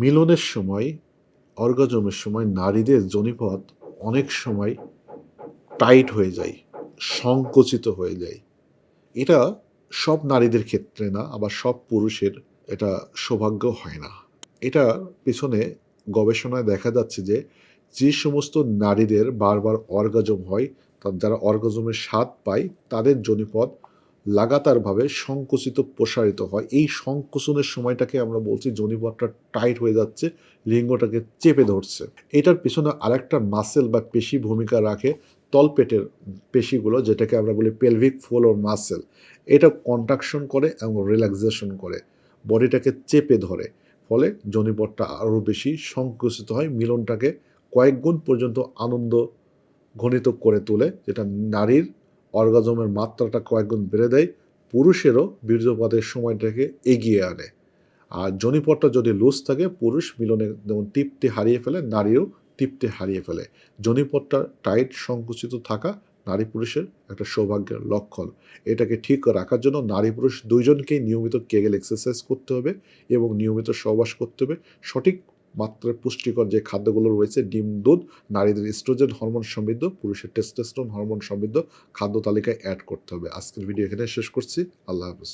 মিলনের সময়, অর্গাজমের সময় নারীদের জনিপথ অনেক সময় টাইট হয়ে যায়, সংকুচিত হয়ে যায়। এটা সব নারীদের ক্ষেত্রে না, আবার সব পুরুষের এটা সৌভাগ্য হয় না। এটা পিছনে গবেষণায় দেখা যাচ্ছে যে যে সমস্ত নারীদের বারবার অর্গাজম হয় যারা অর্গাজমের স্বাদ পায়, তাদের জনিপদ লাগাতারভাবে সংকুচিত, প্রসারিত হয়। এই সংকোচনের সময়টাকে আমরা বলছি জনিপথটা টাইট হয়ে যাচ্ছে, লিঙ্গটাকে চেপে ধরছে। এটার পিছনে আরেকটা মাসেল বা পেশি ভূমিকা রাখে তলপেটের পেশিগুলো, যেটাকে আমরা বলি পেলভিক ফ্লোর মাসেল এটা কন্ট্রাকশন করে এবং রিল্যাক্সেশন করে। বডিটাকে চেপে ধরে। ফলে জনিপথটা আরও বেশি সংকুচিত হয়, মিলনটাকে কয়েক গুণ পর্যন্ত আনন্দ ঘনিত করে তোলে, যেটা নারীর অর্গাজমের মাত্রাটা কয়েকগুণ বেড়ে দেয়, পুরুষেরও বীর্যপাতের সময়টাকে এগিয়ে আনে। আর জনিপথটা যদি লুজ থাকে, পুরুষ মিলনে যেমন তৃপ্তি হারিয়ে ফেলে, নারীও তৃপ্তি হারিয়ে ফেলে। জনিপথটা টাইট, সংকুচিত থাকা নারী পুরুষের একটা সৌভাগ্যের লক্ষণ। এটাকে ঠিক রাখার জন্য নারী পুরুষ দুইজনকেই নিয়মিত কেগেল এক্সারসাইজ করতে হবে এবং নিয়মিত সহবাস করতে হবে। সঠিক মাত্রায় পুষ্টিকর যে খাদ্যগুলো রয়েছে, ডিম, দুধ, নারীদের স্ট্রোজেন হরমোন সমৃদ্ধ, পুরুষের টেস্টোস্টেরন হরমোন সমৃদ্ধ খাদ্য তালিকায় অ্যাড করতে হবে। আজকের ভিডিও এখানে শেষ করছি। আল্লাহ হাফিজ।